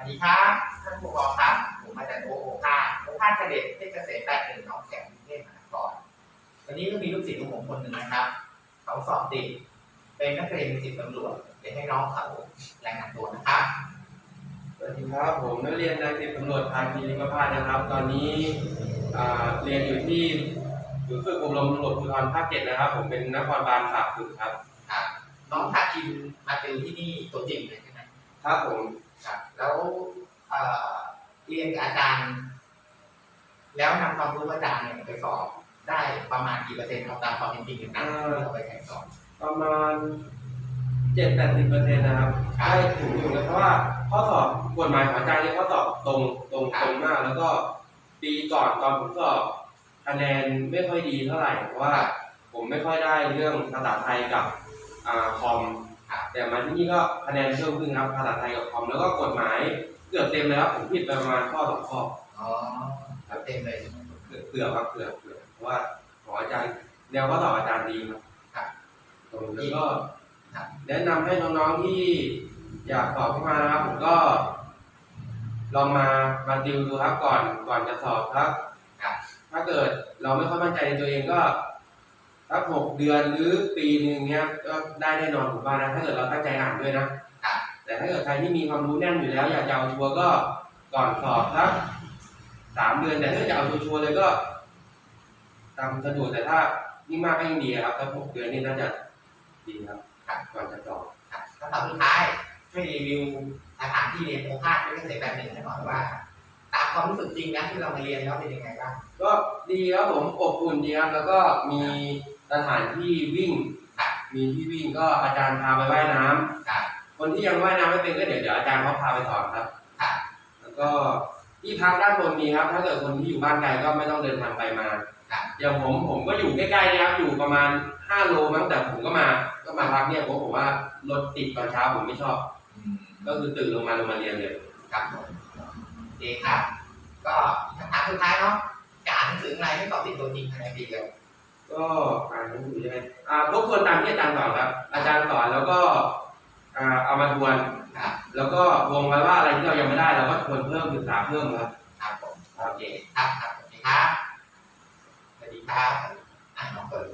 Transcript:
วัสดีครับท่านผู้ปกครองครับผมอาจารย์โอโอภาสโอภาสเสด็จเทศเกษตรแปดหนึ่งน้องแขมกรุงเทพมหานครวันนี้ก็มีลูกศิษย์ของผมคนหนึ่งนะครับเขาสอบติดเป็นนักเรียนสิบตำรวจเดี๋ยวให้น้องเขารายงานตัวนะครับสวัสดีครับผมนักเรียนนายสิบตำรวจภาคีนิมพาสนะครับ ตอนนี้อ่าเรียนอยู่ที่ศูนย์ฝึกอบรมตำรวจภูธรภาคเจ็ดนะครับ ผมเป็นนครบาลฝากฝึกครับครับน้องพาคินมาติวที่นี่ตัวจริงเลยใช่ไหม ครับผมครับแล้วเอ่อเรียนกับอาจารย์ แล้วนำความรู้อาจารย์เนี่ยไปสอบได้ประมาณกี่เปอร์เซ็นต์เอาตามความเป็นจริงกันนะที่เราไปแข่งสอบประมาณเจ็ดแปดสิบเปอร์เซ็นต์นะครับครับได้ถึงอยู่นะเพราะว่าข้อสอบกฎหมายของอาจารย์เนี่ยข้อสอบตรงตรงครัตบรงมาก แล้วก็ปีก่อนตอนผมสอบคะแนนไม่ค่อยดีเท่าไหร่เพราะว่าผมไม่ค่อยได้เรื่องภาษาไทยกับอ่าคอมครับ แต่มาที่นี่ก็คะแนนเพิ่มขึ้นครับภาษาไทยกับคอมแล้วก็กฎหมายเกือบเต็มเลยครับผมผิดไปประมาณข้อสองข้ออ๋อครับเต็มเลยใช่ไหมเกือบเกือบครับเกือบเกือบเพราะว่าของอาจารย์แนวข้อสอบอาจารย์ดีครับครับตรงนี้ก็ครับแนะนำให้น้องๆที่อยากสอบเข้ามานะครับผมก็ลองมามาดิวดูครับก่อนก่อนจะสอบครับครับ ถ้าเกิดเราไม่ค่อยมั่นใจในตัวเองก็ สักหกเดือนหรือปีหนึ่งเนี้ยก็ได้แน่นอนผมว่านะถ้าเกิดเราตั้งใจอ่านด้วยนะครับแต่ถ้าเกิดใครที่มีความรู้แน่นอยู่แล้ว อยากจะเอาชัวร์ก็ก่อนสอบสักสามเดือนแต่ถ้าจะเอาชัวร์ๆเลยก็ ตามสะดวกแต่ถ้ายิ่งมากก็ยิ่งดีครับถ้าหกเดือนนี่น่าจะดีครับครับก่อนจะสอบครับคำถามสุดท้ายช่วยรีวิวสถานที่เรียนโอภาสด้วยเกษตรแบบหนึ่งให้หน่อยว่าตามความรู้สึกจริงนะที่เรามาเรียนแล้วเป็นยังไงบ้างก็ดีครับผมอบอุ่นดีครับแล้วก็มี สถานที่วิ่งครับมีที่วิ่งก็อาจารย์พาไปว่ายน้ำครับคนที่ยังว่ายน้ำไม่เป็นก็เดี๋ยวเดี๋ยวอาจารย์เขาพาไปสอนครับ ครับแล้วก็ที่พักด้านบนมีครับ ถ้าเกิดคนที่อยู่บ้านไกลก็ไม่ต้องเดินทางไปมาครับ อย่างผมผมก็อยู่ใกล้ๆนะครับอยู่ประมาณ5โลมั้งแต่ผมก็มา ก็มาพักเนี่ยเพราะผมว่ารถติดตอนเช้าผมไม่ชอบ อืมก็คือตื่นลงมาลงมาเรียนเลย ครับผมโอเคครับ ก็คำถามสุดท้ายเนาะจะอ่านหนังสืออะไรให้สอบติดตัวจริงภายในปีเดียว ก็อ่านหนังสือใช่ไหมอ่าทบควนตามที่อาจารย์สอนครับ อาจารย์สอนแล้วก็อ่าเอามาทวน ครับแล้วก็วงไว้ว่าอะไรที่เรายังไม่ได้เราก็ทวนเพิ่มศึกษาเพิ่มครับ ครับผมโอเคครับครับสวัสดีครับสวัสดีครับอ่านน้องเปิด